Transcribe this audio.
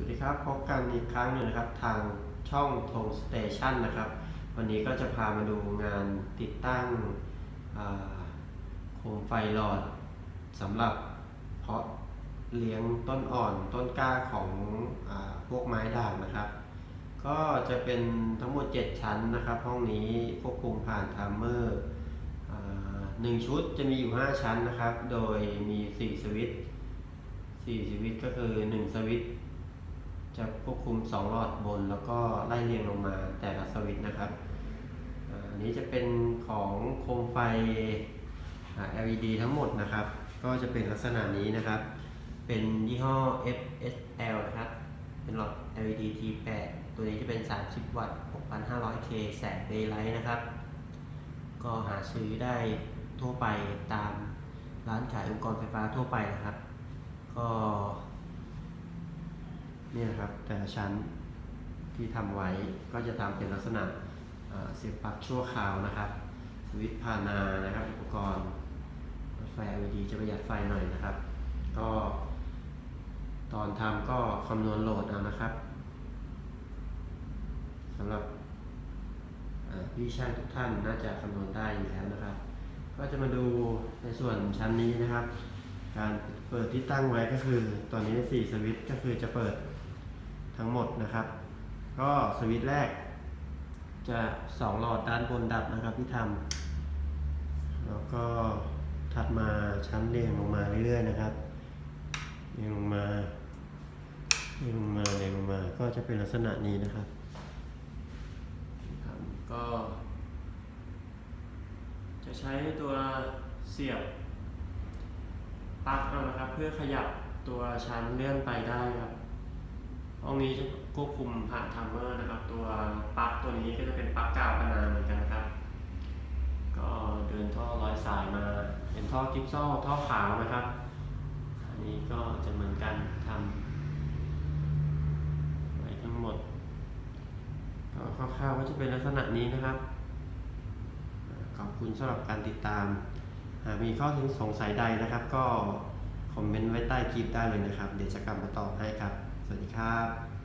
สวัสดีครับ พบกันอีกครั้งหนึ่งนะครับทางช่องธงสเตชันนะครับ วันนี้ก็จะพามาดูงานติดตั้งโคมไฟหลอดสำหรับเพาะเลี้ยงต้นอ่อนต้นกล้าของอพวกไม้ด่างนะครับ ก็จะเป็นทั้งหมด 7 ชั้นนะครับ ห้องนี้ควบคุมผ่านไทม์เมอร์หนึ่งชุดจะมีอยู่ 5 ชั้นนะครับ โดยมี 4 สวิตช์4สวิตช์ก็คือ 1 สวิตช์ จะควบคุม 2 หลอดบนแล้วก็ไล่เรียงลงมาแต่ละสวิตช์นะครับอันนี้จะเป็นของโคมไฟ LED ทั้งหมดนะครับ ก็จะเป็นลักษณะนี้นะครับ เป็นยี่ห้อ FSL นะครับ เป็นหลอด LED T8 ตัวนี้จะเป็น 30 วัตต์ 6,500K แสงเดย์ไลท์นะครับ ก็หาซื้อได้ทั่วไปตามร้านขายอุปกรณ์ไฟฟ้าทั่วไปนะครับ ก็ นี่นะครับแต่ละชั้นที่ทำไว้ก็จะทำเป็นลักษณะเสียบปลั๊กชั่วคราวนะครับสวิตช์พานานะครับ อุปกรณ์ไฟ LED จะประหยัดไฟหน่อยนะครับ ก็ตอนทำก็คำนวณโหลดเอานะครับสำหรับพี่ช่างทุกท่านน่าจะคำนวณได้อยู่แล้วนะครับ ก็จะมาดูในส่วนชั้นนี้นะครับ การเปิดที่ตั้งไว้ก็คือตอนนี้ 4 สวิตช์ก็คือจะเปิดทั้งหมดนะครับ ก็สวิตช์แรก จะ 2 หลอดด้านบนดับนะครับที่ทำแล้วก็ถัดมาชั้นเรียงลงมาเรื่อยๆนะครับเรียงลงมาเรียงลงมาเรียงลงมาก็จะเป็นลักษณะนี้นะครับครับก็ จะใช้ตัวเสียบ ปลั๊กเอานะครับ เพื่อขยับตัวชั้นเลื่อนไปได้ครับห้องนี้จะควบคุมผ่านทัมเมอร์นะครับ ตัวปลั๊กตัวนี้ก็จะเป็นปลั๊กกาวพนาเหมือนกันนะครับ ก็เดินท่อร้อยสายมา เป็นท่อกิฟซอลท่อขาวนะครับ อันนี้ก็จะเหมือนกันทำไว้ทั้งหมดก็คร่าวๆก็จะเป็นลักษณะนี้นะครับ ขอบคุณสำหรับการติดตามากมีข้อสงสัยใดนะครับ ก็คอมเมนต์ไว้ใต้คลิปได้เลยนะครับ เดี๋ยวจะกลับมาตอบให้ครับ สวัสดีครับ